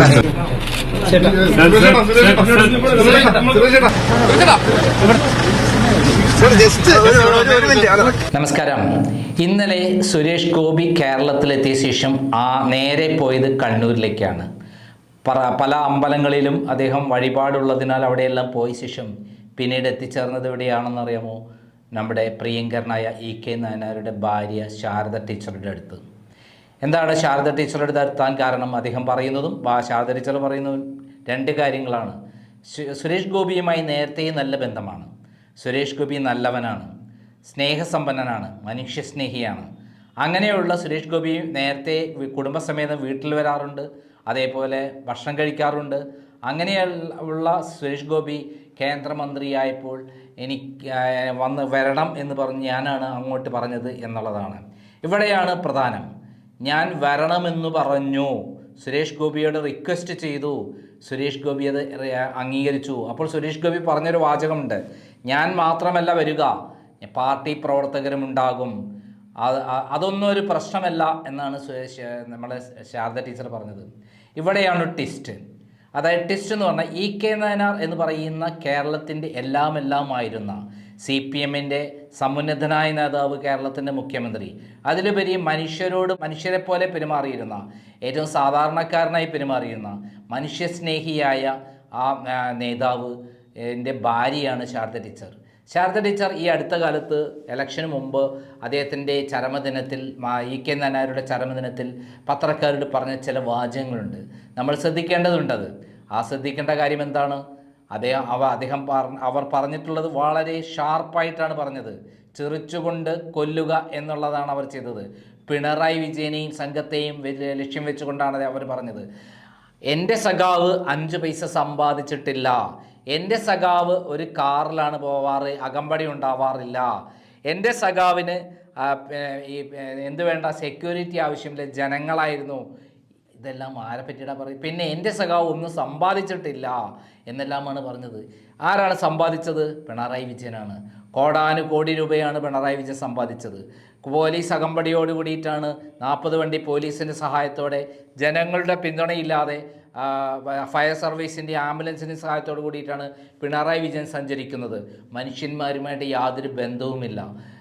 പറയും. നമസ്കാരം. ഇന്നലെ സുരേഷ് ഗോപി കേരളത്തിലെത്തിയ ശേഷം ആ നേരെ പോയത് കണ്ണൂരിലേക്കാണ്. പല അമ്പലങ്ങളിലും അദ്ദേഹം വഴിപാടുള്ളതിനാൽ അവിടെയെല്ലാം പോയ ശേഷം പിന്നീട് എത്തിച്ചേർന്നത് എവിടെയാണെന്ന് അറിയാമോ നമ്മുടെ പ്രിയങ്കരനായ ഇ കെ നായനാരുടെ ഭാര്യ ശാരദ ടീച്ചറുടെ അടുത്ത്. എന്താണ് ശാരദ ടീച്ചറുടെ അടുത്ത് എത്താൻ കാരണം? അദ്ദേഹം പറയുന്നതും ശാരദ ടീച്ചർ പറയുന്നതും രണ്ട് കാര്യങ്ങളാണ്. സുരേഷ് ഗോപിയുമായി നേരത്തെ നല്ല ബന്ധമാണ്. സുരേഷ് ഗോപി നല്ലവനാണ്. സ്നേഹസമ്പന്നനാണ്. മനുഷ്യസ്നേഹിയാണ്. അങ്ങനെയുള്ള സുരേഷ് ഗോപി നേരത്തെ കുടുംബസമേതം വീട്ടിൽ വരാറുണ്ട്. അതേപോലെ ഭക്ഷണം കഴിക്കാറുണ്ട്. അങ്ങനെയുള്ള സുരേഷ് ഗോപി കേന്ദ്രമന്ത്രിയായപ്പോൾ എനിക്ക് വന്ന് വരണം എന്ന് പറഞ്ഞ് ഞാനാണ് അങ്ങോട്ട് പറഞ്ഞത് എന്നുള്ളതാണ്. ഇവിടെയാണ് പ്രധാനം. ഞാൻ വരണമെന്ന് പറഞ്ഞു. സുരേഷ് ഗോപിയോട് റിക്വസ്റ്റ് ചെയ്തു. സുരേഷ് ഗോപി അത് അംഗീകരിച്ചു. അപ്പോൾ സുരേഷ് ഗോപി പറഞ്ഞൊരു വാചകമുണ്ട്. ഞാൻ മാത്രമല്ല വരിക. പാർട്ടി പ്രവർത്തകരും ഉണ്ടാകും അത് അതൊന്നും ഒരു പ്രശ്നമല്ല എന്നാണ് നമ്മുടെ ശാരദ ടീച്ചർ പറഞ്ഞത്. ഇവിടെയാണ് ടിസ്റ്റ് അതായത് ടിസ്റ്റ് എന്ന് പറഞ്ഞാൽ ഇ കെ നയനാർ എന്ന് പറയുന്ന കേരളത്തിന്റെ എല്ലാം എല്ലാമായിരുന്ന സി പി എമ്മിന്റെ സമുന്നതനായ നേതാവ് കേരളത്തിന്റെ മുഖ്യമന്ത്രി. അതിലുപരി മനുഷ്യരോട് മനുഷ്യരെ പോലെ പെരുമാറിയിരുന്ന ഏറ്റവും സാധാരണക്കാരനായി പെരുമാറിയിരുന്ന മനുഷ്യസ്നേഹിയായ ആ, നേതാവ് എന്റെ ഭാര്യയാണ് ശാരദ ടീച്ചർ. ശാരദ ടീച്ചർ ഈ അടുത്ത കാലത്ത് ഇലക്ഷന് മുമ്പ് അദ്ദേഹത്തിന്റെ ചരമദിനത്തിൽ ഇ കെ നായരുടെ ചരമദിനത്തിൽ പത്രക്കാരോട് പറഞ്ഞ ചില വാചകങ്ങളുണ്ട്. നമ്മൾ ശ്രദ്ധിക്കേണ്ടതുണ്ടത്. ആ ശ്രദ്ധിക്കേണ്ട കാര്യം എന്താണ്? അദ്ദേഹം അവ അദ്ദേഹം അവർ പറഞ്ഞിട്ടുള്ളത് വളരെ ഷാർപ്പായിട്ടാണ് പറഞ്ഞത്. ചെറിച്ചുകൊണ്ട് കൊല്ലുക എന്നുള്ളതാണ് അവർ ചെയ്തത്. പിണറായി വിജയനെയും സംഘത്തെയും ലക്ഷ്യം വെച്ചുകൊണ്ടാണ് അവർ പറഞ്ഞത്. എന്റെ സഖാവ് അഞ്ച് പൈസ സമ്പാദിച്ചിട്ടില്ല. എന്റെ സഖാവ് ഒരു കാറിലാണ് പോവാറ് അകമ്പടി ഉണ്ടാവാറില്ല. എന്റെ സഖാവിന് ഈ എന്ത് വേണ്ട സെക്യൂരിറ്റി ആവശ്യമില്ല ജനങ്ങളായിരുന്നു. ഇതെല്ലാം ആരെ പറ്റിയിടാ പറയും പിന്നെ എന്റെ സഖാവ് ഒന്നും സമ്പാദിച്ചിട്ടില്ല എന്നെല്ലാമാണ് പറഞ്ഞത്. ആരാണ് സമ്പാദിച്ചത്? പിണറായി വിജയനാണ്. കോടാനു കോടി രൂപയാണ് പിണറായി വിജയൻ സമ്പാദിച്ചത്. പോലീസ് അകമ്പടിയോട് കൂടിയിട്ടാണ് നാൽപ്പത് വണ്ടി പോലീസിന്റെ സഹായത്തോടെ ജനങ്ങളുടെ പിന്തുണയില്ലാതെ ഫയർ സർവീസിന്റെ ആംബുലൻസിന്റെ സഹായത്തോട് കൂടിയിട്ടാണ് പിണറായി വിജയൻ സഞ്ചരിക്കുന്നത്. മനുഷ്യന്മാരുമായിട്ട് യാതൊരു ബന്ധവുമില്ല.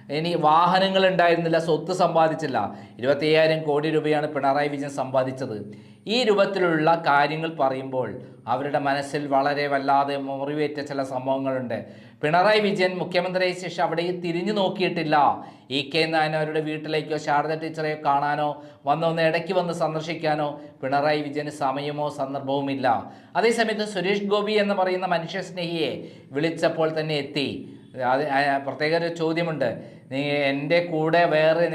ഇനി വാഹനങ്ങൾ ഉണ്ടായിരുന്നില്ല സ്വത്ത് സമ്പാദിച്ചില്ല. ഇരുപത്തി അയ്യായിരം കോടി രൂപയാണ് പിണറായി വിജയൻ സമ്പാദിച്ചത്. ഈ രൂപത്തിലുള്ള കാര്യങ്ങൾ പറയുമ്പോൾ അവരുടെ മനസ്സിൽ വളരെ വല്ലാതെ മുറിവേറ്റ ചില സംഭവങ്ങളുണ്ട്. പിണറായി വിജയൻ മുഖ്യമന്ത്രിയായ ശേഷം അവിടെ തിരിഞ്ഞു നോക്കിയിട്ടില്ല. ഇ കെ അവരുടെ വീട്ടിലേക്കോ ശാരദ ടീച്ചറെയോ കാണാനോ വന്നൊന്ന് ഇടയ്ക്ക് വന്ന് സന്ദർശിക്കാനോ പിണറായി വിജയന് സമയമോ സന്ദർഭവുമില്ല. അതേസമയത്ത് സുരേഷ് ഗോപി എന്ന് പറയുന്ന മനുഷ്യസ്നേഹിയെ വിളിച്ചപ്പോൾ തന്നെ എത്തി. അത് പ്രത്യേക ഒരു ചോദ്യമുണ്ട്. നീ എന്റെ കൂടെ വേറെ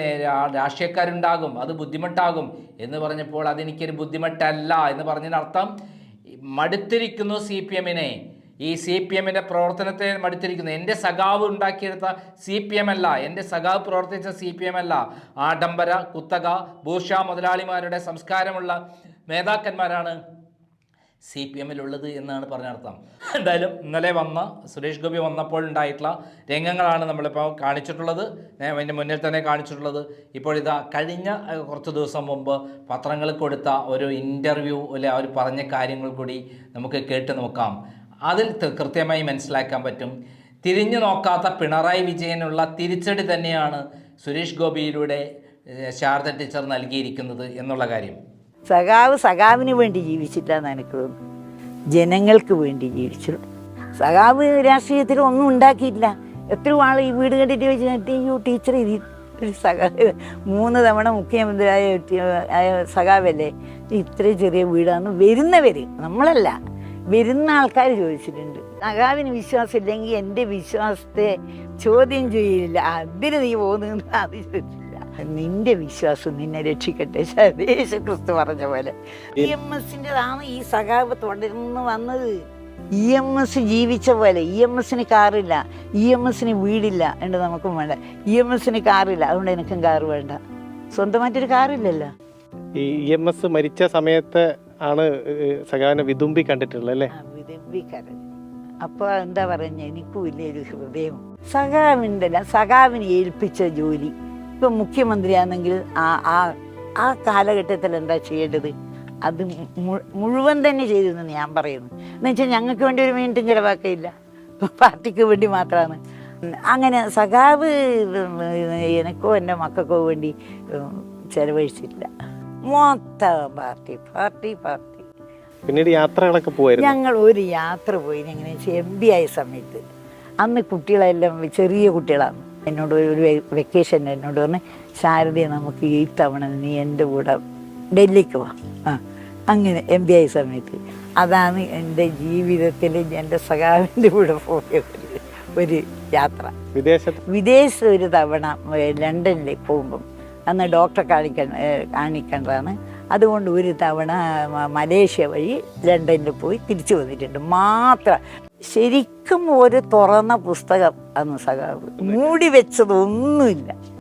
രാഷ്ട്രീയക്കാരുണ്ടാകും അത് ബുദ്ധിമുട്ടാകും എന്ന് പറഞ്ഞപ്പോൾ അതെനിക്കൊരു ബുദ്ധിമുട്ടല്ല എന്ന് പറഞ്ഞതിനർത്ഥം മടുത്തിരിക്കുന്നു സി പി എമ്മിനെ. ഈ സി പി എമ്മിന്റെ പ്രവർത്തനത്തെ മടുത്തിരിക്കുന്നു. എന്റെ സഖാവ് ഉണ്ടാക്കിയെടുത്ത സി പി എം അല്ല. എന്റെ സഖാവ് പ്രവർത്തിച്ച സി പി എം അല്ല. ആഡംബര കുത്തക ഭൂഷ മുതലാളിമാരുടെ സംസ്കാരമുള്ള നേതാക്കന്മാരാണ് സി പി എമ്മിലുള്ളത് എന്നാണ് പറഞ്ഞർത്ഥം എന്തായാലും ഇന്നലെ വന്ന സുരേഷ് ഗോപി വന്നപ്പോൾ ഉണ്ടായിട്ടുള്ള രംഗങ്ങളാണ് നമ്മളിപ്പോൾ കാണിച്ചിട്ടുള്ളത്. ഞാൻ അതിന്റെ മുന്നിൽ തന്നെ കാണിച്ചിട്ടുള്ളത്. ഇപ്പോൾ ഇതാ കഴിഞ്ഞ കുറച്ച് ദിവസം മുമ്പ് പത്രങ്ങളിൽ കൊടുത്ത ഒരു ഇന്റർവ്യൂ അല്ലെ അവർ പറഞ്ഞ കാര്യങ്ങൾ കൂടി നമുക്ക് കേട്ട് നോക്കാം. അതിൽ കൃത്യമായി മനസ്സിലാക്കാൻ പറ്റും. തിരിഞ്ഞു നോക്കാത്ത പിണറായി വിജയനുള്ള തിരിച്ചടി തന്നെയാണ് സുരേഷ് ഗോപിയിലൂടെ ശാരദ ടീച്ചർ നൽകിയിരിക്കുന്നത് എന്നുള്ള കാര്യം. സഖാവ് സഖാവിന് വേണ്ടി ജീവിച്ചിട്ടാന്ന് എനിക്ക് തോന്നുന്നു ജനങ്ങൾക്ക് വേണ്ടി ജീവിച്ചു. സഖാവ് രാഷ്ട്രീയത്തിൽ ഒന്നും ഉണ്ടാക്കിയിട്ടില്ല. എത്ര ആൾ ഈ വീട് കണ്ടിട്ട് വെച്ചിട്ട് ഈ ടീച്ചർ ഇത് സഖാവ് മൂന്ന് തവണ മുഖ്യമന്ത്രിയായ ആയ സഖാവല്ലേ? ഇത്ര ചെറിയ വീടാന്ന് വരുന്നവർ നമ്മളല്ല വരുന്ന ആൾക്കാർ ചോദിച്ചിട്ടുണ്ട്. സഖാവിന് വിശ്വാസം ഇല്ലെങ്കിൽ എന്റെ വിശ്വാസത്തെ ചോദ്യം ചെയ്യില്ല അതിന് നീ പോകുന്നു അത് ചോദിച്ചില്ല നിന്റെ വിശ്വാസം നിന്നെ രക്ഷിക്കട്ടെ. യേശു ക്രിസ്തു പറഞ്ഞ പോലെ. ഇ എം എസിന്റെതാണ് ഈ സഖാവ് തുടർന്ന് വന്നത്. ഇ എം എസ് ജീവിച്ച പോലെ. ഇ എം എസിന് കാറില്ല. ഇ എം എസിന് വീടില്ല ഉണ്ട് നമുക്കും വേണ്ട. ഇ എം എസിന് കാറില്ല. അതുകൊണ്ട് എനിക്കും കാറ് വേണ്ട. സ്വന്തമായിട്ടൊരു കാറില്ലല്ലോ. ഈ ഇ എം എസ് മരിച്ച സമയത്ത് ആണ് സഖാവിനെ വിതുമ്പി കണ്ടിട്ടുള്ളത് അല്ലേ? അപ്പോൾ എന്താ പറഞ്ഞ എനിക്കും ഇല്ലേ ഒരു ഹൃദയം. സഖാവിന്റെ സഖാവിനെ ഏൽപ്പിച്ച ജോലി. ഇപ്പം മുഖ്യമന്ത്രിയാണെങ്കിൽ ആ ആ ആ കാലഘട്ടത്തിൽ എന്താ ചെയ്യേണ്ടത്? അത് മുഴുവൻ തന്നെ ചെയ്തെന്ന് ഞാൻ പറയുന്നു. എന്ന് വെച്ചാൽ ഞങ്ങൾക്ക് വേണ്ടി ഒരു മിനിറ്റും ചിലവാക്കയില്ല. പാർട്ടിക്ക് വേണ്ടി മാത്രമാണ്. അങ്ങനെ സഖാവ് എനക്കോ എന്റെ മക്കൾക്കോ വേണ്ടി ഉം, ചെലവഴിച്ചില്ല മൊത്തം പാർട്ടി പാർട്ടി പാർട്ടി. പിന്നീട് യാത്രകളൊക്കെ പോയിരുന്നു ഞങ്ങൾ ഒരു യാത്ര പോയി. എങ്ങനെയാ എം ബി ആയ സമയത്ത്. അന്ന് കുട്ടികളെല്ലാം ചെറിയ കുട്ടികളാണ്. എന്നോട് ഒരു വെക്കേഷൻ എന്നോട് പറഞ്ഞ് ശാരദയെ നമുക്ക് ഈ തവണ നീ എന്റെ കൂടെ ഡൽഹിക്ക് വാ. ആ അങ്ങനെ എം ബി ഐ സമയത്ത്. അതാണ് എന്റെ ജീവിതത്തിൽ എന്റെ സഖാവിന്റെ കൂടെ പോയ ഒരു- യാത്ര. വിദേശത്ത്? വിദേശത്ത് ഒരു തവണ ലണ്ടനിൽ ലണ്ടനിലേക്ക് പോകുമ്പം. അന്ന് ഡോക്ടറെ കാണിക്കാൻ ഏ, കാണിക്കേണ്ടതാണ്. അതുകൊണ്ട് ഒരു തവണ മലേഷ്യ വഴി ലണ്ടനിൽ പോയി തിരിച്ചു വന്നിട്ടുണ്ട്. മാത്രം ശരിക്കും ഒരു തുറന്ന പുസ്തകം അന്ന് സഖാവ്. മൂടി വെച്ചതൊന്നുമില്ല.